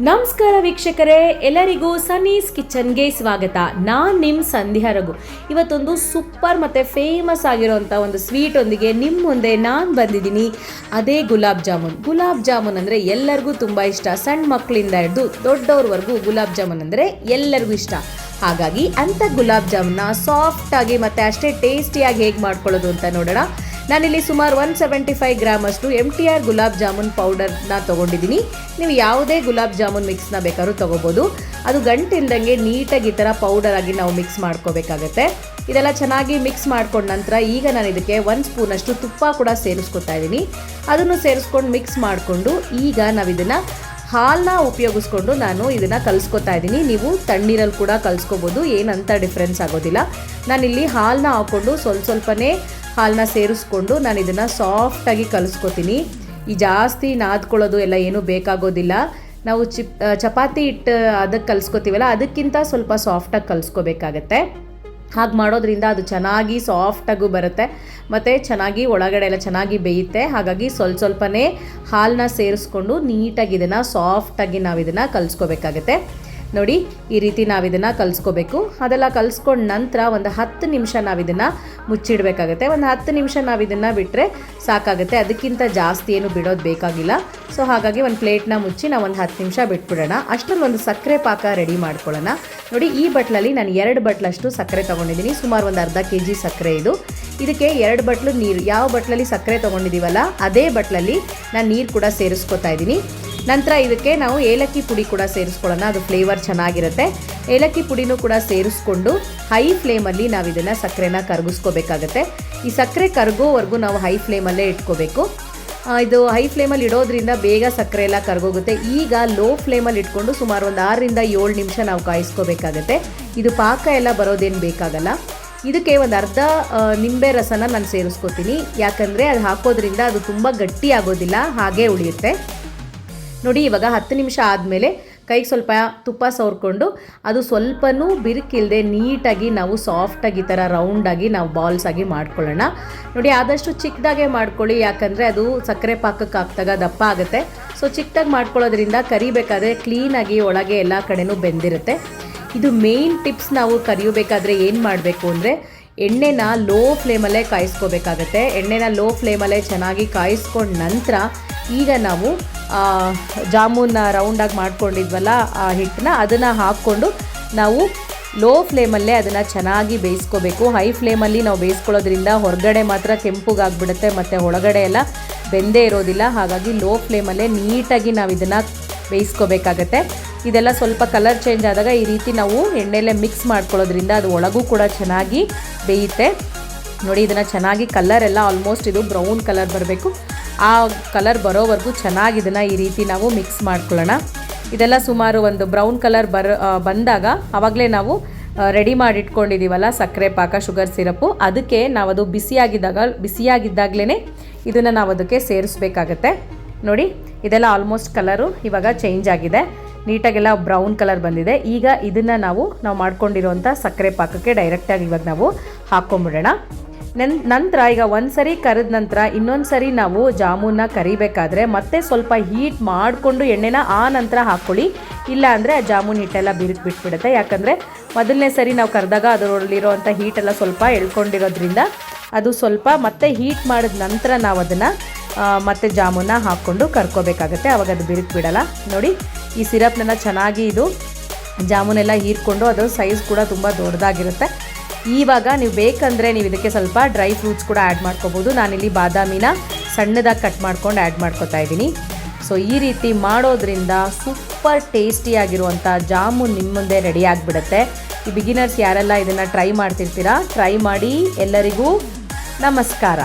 ನಮಸ್ಕಾರ ವೀಕ್ಷಕರೇ, ಎಲ್ಲರಿಗೂ ಸನ್ನೀಸ್ ಕಿಚನ್ಗೆ ಸ್ವಾಗತ. ನಾನು ನಿಮ್ಮ ಸಂಧ್ಯಾ ರಘು. ಇವತ್ತೊಂದು ಸೂಪರ್ ಮತ್ತೆ ಫೇಮಸ್ ಆಗಿರೋಂಥ ಒಂದು ಸ್ವೀಟೊಂದಿಗೆ ನಿಮ್ಮ ಮುಂದೆ ನಾನು ಬಂದಿದ್ದೀನಿ. ಅದೇ ಗುಲಾಬ್ ಜಾಮೂನ್. ಗುಲಾಬ್ ಜಾಮೂನ್ ಅಂದರೆ ಎಲ್ಲರಿಗೂ ತುಂಬ ಇಷ್ಟ. ಸಣ್ಣ ಮಕ್ಕಳಿಂದ ಹಿಡಿದು ದೊಡ್ಡವ್ರವರೆಗೂ ಗುಲಾಬ್ ಜಾಮೂನ್ ಅಂದರೆ ಎಲ್ಲರಿಗೂ ಇಷ್ಟ. ಹಾಗಾಗಿ ಅಂಥ ಗುಲಾಬ್ ಜಾಮೂನ್ನ ಸಾಫ್ಟಾಗಿ ಮತ್ತು ಅಷ್ಟೇ ಟೇಸ್ಟಿಯಾಗಿ ಹೇಗೆ ಮಾಡ್ಕೊಳ್ಳೋದು ಅಂತ ನೋಡೋಣ. ನಾನಿಲ್ಲಿ ಸುಮಾರು ಒನ್ ಸೆವೆಂಟಿ ಫೈವ್ ಗ್ರಾಮ್ ಅಷ್ಟು M T R gulab jamun ಪೌಡರ್ನ ತೊಗೊಂಡಿದ್ದೀನಿ. ನೀವು ಯಾವುದೇ ಗುಲಾಬ್ ಜಾಮೂನ್ ಮಿಕ್ಸ್ನ ಬೇಕಾದ್ರೂ ತೊಗೋಬೋದು. ಅದು ಗಂಟಿಲ್ದಂಗೆ ನೀಟಾಗಿ ಈ ಥರ ಪೌಡರ್ ಆಗಿ ನಾವು ಮಿಕ್ಸ್ ಮಾಡ್ಕೋಬೇಕಾಗತ್ತೆ. ಇದೆಲ್ಲ ಚೆನ್ನಾಗಿ ಮಿಕ್ಸ್ ಮಾಡ್ಕೊಂಡ ನಂತರ ಈಗ ನಾನು ಇದಕ್ಕೆ ಒಂದು ಸ್ಪೂನಷ್ಟು ತುಪ್ಪ ಕೂಡ ಸೇರಿಸ್ಕೊತಾ ಇದ್ದೀನಿ. ಅದನ್ನು ಸೇರಿಸ್ಕೊಂಡು ಮಿಕ್ಸ್ ಮಾಡಿಕೊಂಡು ಈಗ ನಾವು ಇದನ್ನು ಹಾಲನ್ನ ಉಪಯೋಗಿಸ್ಕೊಂಡು ನಾನು ಇದನ್ನು ಕಲಿಸ್ಕೊತಾ ಇದ್ದೀನಿ. ನೀವು ತಣ್ಣೀರಲ್ಲಿ ಕೂಡ ಕಲಿಸ್ಕೋಬೋದು, ಏನಂತ ಡಿಫ್ರೆನ್ಸ್ ಆಗೋದಿಲ್ಲ. ನಾನಿಲ್ಲಿ ಹಾಲನ್ನ ಹಾಕ್ಕೊಂಡು ಸ್ವಲ್ಪ ಸ್ವಲ್ಪನೇ ಹಾಲನ್ನ ಸೇರಿಸ್ಕೊಂಡು ನಾನು ಇದನ್ನು ಸಾಫ್ಟಾಗಿ ಕಲಿಸ್ಕೊತೀನಿ. ಈ ಜಾಸ್ತಿ ನಾದ್ಕೊಳ್ಳೋದು ಎಲ್ಲ ಏನೂ ಬೇಕಾಗೋದಿಲ್ಲ. ನಾವು ಚಿಪ್ ಚಪಾತಿ ಹಿಟ್ಟು ಅದಕ್ಕೆ ಕಲಿಸ್ಕೊತೀವಲ್ಲ, ಅದಕ್ಕಿಂತ ಸ್ವಲ್ಪ ಸಾಫ್ಟಾಗಿ ಕಲಿಸ್ಕೋಬೇಕಾಗತ್ತೆ. ಹಾಗೆ ಮಾಡೋದ್ರಿಂದ ಅದು ಚೆನ್ನಾಗಿ ಸಾಫ್ಟಾಗೂ ಬರುತ್ತೆ. ಮತ್ತು ಚೆನ್ನಾಗಿ ಒಳಗಡೆ ಎಲ್ಲ ಚೆನ್ನಾಗಿ ಬೇಯುತ್ತೆ. ಹಾಗಾಗಿ ಸ್ವಲ್ಪ ಸ್ವಲ್ಪನೇ ಹಾಲನ್ನ ಸೇರಿಸ್ಕೊಂಡು ನೀಟಾಗಿ ಇದನ್ನು ಸಾಫ್ಟಾಗಿ ನಾವು ಇದನ್ನು ಕಲಿಸ್ಕೋಬೇಕಾಗತ್ತೆ. ನೋಡಿ, ಈ ರೀತಿ ನಾವು ಇದನ್ನು ಕಲಿಸ್ಕೋಬೇಕು. ಅದೆಲ್ಲ ಕಲಿಸ್ಕೊಂಡ ನಂತರ ಒಂದು ಹತ್ತು ನಿಮಿಷ ನಾವು ಇದನ್ನು ಮುಚ್ಚಿಡಬೇಕಾಗತ್ತೆ. ಒಂದು ಹತ್ತು ನಿಮಿಷ ನಾವು ಇದನ್ನು ಬಿಟ್ಟರೆ ಸಾಕಾಗುತ್ತೆ. ಅದಕ್ಕಿಂತ ಜಾಸ್ತಿ ಏನು ಬಿಡೋದು ಬೇಕಾಗಿಲ್ಲ. ಸೊ, ಹಾಗಾಗಿ ಒಂದು ಪ್ಲೇಟ್ನ ಮುಚ್ಚಿ ನಾವು ಒಂದು ಹತ್ತು ನಿಮಿಷ ಬಿಟ್ಬಿಡೋಣ. ಅಷ್ಟರಲ್ಲಿ ಒಂದು ಸಕ್ಕರೆ ಪಾಕ ರೆಡಿ ಮಾಡ್ಕೊಳ್ಳೋಣ. ನೋಡಿ, ಈ ಬಟ್ಲಲ್ಲಿ ನಾನು ಎರಡು ಬಟ್ಲಷ್ಟು ಸಕ್ಕರೆ ತೊಗೊಂಡಿದ್ದೀನಿ. ಸುಮಾರು ಒಂದು ಅರ್ಧ ಕೆ ಜಿ ಸಕ್ಕರೆ ಇದು. ಇದಕ್ಕೆ ಎರಡು ಬಟ್ಲು ನೀರು. ಯಾವ ಬಟ್ಲಲ್ಲಿ ಸಕ್ಕರೆ ತೊಗೊಂಡಿದ್ದೀವಲ್ಲ ಅದೇ ಬಟ್ಲಲ್ಲಿ ನಾನು ನೀರು ಕೂಡ ಸೇರಿಸ್ಕೊತಾ ಇದ್ದೀನಿ. ನಂತರ ಇದಕ್ಕೆ ನಾವು ಏಲಕ್ಕಿ ಪುಡಿ ಕೂಡ ಸೇರಿಸ್ಕೊಳ್ಳೋಣ. ಅದು ಫ್ಲೇವರ್ ಚೆನ್ನಾಗಿರುತ್ತೆ. ಏಲಕ್ಕಿ ಪುಡಿನೂ ಕೂಡ ಸೇರಿಸ್ಕೊಂಡು ಹೈ ಫ್ಲೇಮಲ್ಲಿ ನಾವು ಇದನ್ನು ಸಕ್ಕರೆನ ಕರಗಿಸ್ಕೋಬೇಕಾಗತ್ತೆ. ಈ ಸಕ್ಕರೆ ಕರಗೋವರೆಗೂ ನಾವು ಹೈ ಫ್ಲೇಮಲ್ಲೇ ಇಟ್ಕೋಬೇಕು. ಇದು ಹೈ ಫ್ಲೇಮಲ್ಲಿ ಇಡೋದ್ರಿಂದ ಬೇಗ ಸಕ್ಕರೆ ಎಲ್ಲ ಕರಗೋಗುತ್ತೆ. ಈಗ ಲೋ ಫ್ಲೇಮಲ್ಲಿ ಇಟ್ಕೊಂಡು ಸುಮಾರು ಒಂದು ಆರರಿಂದ ಏಳು ನಿಮಿಷ ನಾವು ಕಾಯಿಸ್ಕೋಬೇಕಾಗತ್ತೆ. ಇದು ಪಾಕ ಎಲ್ಲ ಬರೋದೇನು ಬೇಕಾಗಲ್ಲ. ಇದಕ್ಕೆ ಒಂದು ಅರ್ಧ ನಿಂಬೆ ರಸನ ನಾನು ಸೇರಿಸ್ಕೊತೀನಿ. ಯಾಕಂದರೆ ಅದು ಹಾಕೋದ್ರಿಂದ ಅದು ತುಂಬ ಗಟ್ಟಿ ಆಗೋದಿಲ್ಲ ಹಾಗೇ ಉಳಿಯುತ್ತೆ. ನೋಡಿ, ಇವಾಗ ಹತ್ತು ನಿಮಿಷ ಆದಮೇಲೆ ಕೈಗೆ ಸ್ವಲ್ಪ ತುಪ್ಪ ಸವರ್ಕೊಂಡು ಅದು ಸ್ವಲ್ಪನೂ ಬಿರುಕಿಲ್ಲದೆ ನೀಟಾಗಿ ನಾವು ಸಾಫ್ಟಾಗಿ ಈ ಥರ ರೌಂಡಾಗಿ ನಾವು ಬಾಲ್ಸ್ ಆಗಿ ಮಾಡ್ಕೊಳ್ಳೋಣ. ನೋಡಿ, ಆದಷ್ಟು ಚಿಕ್ಕದಾಗೆ ಮಾಡ್ಕೊಳ್ಳಿ, ಯಾಕಂದರೆ ಅದು ಸಕ್ಕರೆ ಪಾಕಕ್ಕೆ ಹಾಕ್ದಾಗ ದಪ್ಪ ಆಗುತ್ತೆ. ಸೊ ಚಿಕ್ಕದಾಗಿ ಮಾಡ್ಕೊಳ್ಳೋದ್ರಿಂದ ಕರಿಬೇಕಾದ್ರೆ ಕ್ಲೀನಾಗಿ ಒಳಗೆ ಎಲ್ಲ ಕಡೆನೂ ಬೆಂದಿರುತ್ತೆ. ಇದು ಮೇಯ್ನ್ ಟಿಪ್ಸ್ ನಾವು ಕರಿಯಬೇಕಾದ್ರೆ ಏನು ಮಾಡಬೇಕು ಅಂದರೆ ಎಣ್ಣೆನ ಲೋ ಫ್ಲೇಮಲ್ಲೇ ಕಾಯಿಸ್ಕೋಬೇಕಾಗತ್ತೆ. ಎಣ್ಣೆನ ಲೋ ಫ್ಲೇಮಲ್ಲೇ ಚೆನ್ನಾಗಿ ಕಾಯಿಸ್ಕೊಂಡ ನಂತರ ಈಗ ನಾವು ಜಾಮೂನ್ನ ರೌಂಡಾಗಿ ಮಾಡ್ಕೊಂಡಿದ್ವಲ್ಲ ಆ ಹಿಟ್ಟನ್ನ, ಅದನ್ನು ಹಾಕ್ಕೊಂಡು ನಾವು ಲೋ ಫ್ಲೇಮಲ್ಲೇ ಅದನ್ನು ಚೆನ್ನಾಗಿ ಬೇಯಿಸ್ಕೋಬೇಕು. ಹೈ ಫ್ಲೇಮಲ್ಲಿ ನಾವು ಬೇಯಿಸ್ಕೊಳ್ಳೋದ್ರಿಂದ ಹೊರಗಡೆ ಮಾತ್ರ ಕೆಂಪುಗಾಗ್ಬಿಡುತ್ತೆ, ಮತ್ತು ಒಳಗಡೆ ಎಲ್ಲ ಬೆಂದೇ ಇರೋದಿಲ್ಲ. ಹಾಗಾಗಿ ಲೋ ಫ್ಲೇಮಲ್ಲೇ ನೀಟಾಗಿ ನಾವು ಇದನ್ನು ಬೇಯಿಸ್ಕೋಬೇಕಾಗತ್ತೆ. ಇದೆಲ್ಲ ಸ್ವಲ್ಪ ಕಲರ್ ಚೇಂಜ್ ಆದಾಗ ಈ ರೀತಿ ನಾವು ಎಣ್ಣೆಲೆ ಮಿಕ್ಸ್ ಮಾಡ್ಕೊಳ್ಳೋದ್ರಿಂದ ಅದು ಒಳಗೂ ಕೂಡ ಚೆನ್ನಾಗಿ ಬೇಯುತ್ತೆ. ನೋಡಿ, ಇದನ್ನು ಚೆನ್ನಾಗಿ ಕಲರ್ ಎಲ್ಲ ಆಲ್ಮೋಸ್ಟ್ ಇದು ಬ್ರೌನ್ ಕಲರ್ ಬರಬೇಕು. ಆ ಕಲರ್ ಬರೋವರೆಗೂ ಚೆನ್ನಾಗಿ ಇದನ್ನು ಈ ರೀತಿ ನಾವು ಮಿಕ್ಸ್ ಮಾಡ್ಕೊಳ್ಳೋಣ. ಇದೆಲ್ಲ ಸುಮಾರು ಒಂದು ಬ್ರೌನ್ ಕಲರ್ ಬರ ಬಂದಾಗ ಆವಾಗಲೇ ನಾವು ರೆಡಿ ಮಾಡಿ ಇಟ್ಕೊಂಡಿದ್ದೀವಲ್ಲ ಸಕ್ಕರೆ ಪಾಕ, ಶುಗರ್ ಸಿರಪ್ಪು ಅದಕ್ಕೆ ನಾವು ಅದು ಬಿಸಿಯಾಗಿದ್ದಾಗ ಬಿಸಿಯಾಗಿದ್ದಾಗಲೇ ಇದನ್ನು ನಾವು ಅದಕ್ಕೆ ಸೇರಿಸ್ಬೇಕಾಗತ್ತೆ. ನೋಡಿ, ಇದೆಲ್ಲ ಆಲ್ಮೋಸ್ಟ್ ಕಲರು ಇವಾಗ ಚೇಂಜ್ ಆಗಿದೆ. ನೀಟಾಗೆಲ್ಲ ಬ್ರೌನ್ ಕಲರ್ ಬಂದಿದೆ. ಈಗ ಇದನ್ನು ನಾವು ನಾವು ಮಾಡ್ಕೊಂಡಿರೋಂಥ ಸಕ್ಕರೆ ಪಾಕಕ್ಕೆ ಡೈರೆಕ್ಟಾಗಿ ಇವಾಗ ನಾವು ಹಾಕ್ಕೊಂಬಿಡೋಣ. ನಂತರ ಈಗ ಒಂದು ಸರಿ ಕರೆದ ನಂತರ ಇನ್ನೊಂದು ಸರಿ ನಾವು ಜಾಮೂನ್ನ ಕರಿಬೇಕಾದ್ರೆ ಮತ್ತೆ ಸ್ವಲ್ಪ ಹೀಟ್ ಮಾಡಿಕೊಂಡು ಎಣ್ಣೆನ ಆ ನಂತರ ಹಾಕ್ಕೊಳ್ಳಿ. ಇಲ್ಲ ಅಂದರೆ ಆ ಜಾಮೂನ್ ಹಿಟ್ಟೆಲ್ಲ ಬಿರುಕು ಬಿಟ್ಬಿಡುತ್ತೆ. ಯಾಕಂದರೆ ಮೊದಲನೇ ಸರಿ ನಾವು ಕರೆದಾಗ ಅದರಲ್ಲಿರೋವಂಥ ಹೀಟೆಲ್ಲ ಸ್ವಲ್ಪ ಎಳ್ಕೊಂಡಿರೋದ್ರಿಂದ ಅದು ಸ್ವಲ್ಪ ಮತ್ತೆ ಹೀಟ್ ಮಾಡಿದ ನಂತರ ನಾವು ಅದನ್ನು ಮತ್ತೆ ಜಾಮೂನ ಹಾಕ್ಕೊಂಡು ಕರ್ಕೋಬೇಕಾಗತ್ತೆ. ಆವಾಗ ಅದು ಬಿರುಕು ಬಿಡಲ್ಲ. ನೋಡಿ, ಈ ಸಿರಪ್ನೆಲ್ಲ ಚೆನ್ನಾಗಿ ಇದು ಜಾಮೂನೆಲ್ಲ ಹೀರ್ಕೊಂಡು ಅದು ಸೈಜ್ ಕೂಡ ತುಂಬ ದೊಡ್ಡದಾಗಿರುತ್ತೆ. ಇವಾಗ ನೀವು ಬೇಕಂದರೆ ನೀವು ಇದಕ್ಕೆ ಸ್ವಲ್ಪ ಡ್ರೈ ಫ್ರೂಟ್ಸ್ ಕೂಡ ಆ್ಯಡ್ ಮಾಡ್ಕೋಬೋದು. ನಾನಿಲ್ಲಿ ಬಾದಾಮಿನ ಸಣ್ಣದಾಗಿ ಕಟ್ ಮಾಡ್ಕೊಂಡು ಆ್ಯಡ್ ಮಾಡ್ಕೊತಾ ಇದ್ದೀನಿ. ಸೊ ಈ ರೀತಿ ಮಾಡೋದ್ರಿಂದ ಸೂಪರ್ ಟೇಸ್ಟಿಯಾಗಿರುವಂಥ ಜಾಮೂನ್ ನಿಮ್ಮ ಮುಂದೆ ರೆಡಿ ಆಗಿಬಿಡುತ್ತೆ. ಈ ಬಿಗಿನರ್ಸ್ ಯಾರೆಲ್ಲ ಇದನ್ನು ಟ್ರೈ ಮಾಡ್ತಿರ್ತೀರಾ, ಟ್ರೈ ಮಾಡಿ ಎಲ್ಲರಿಗೂ ನಮಸ್ಕಾರ.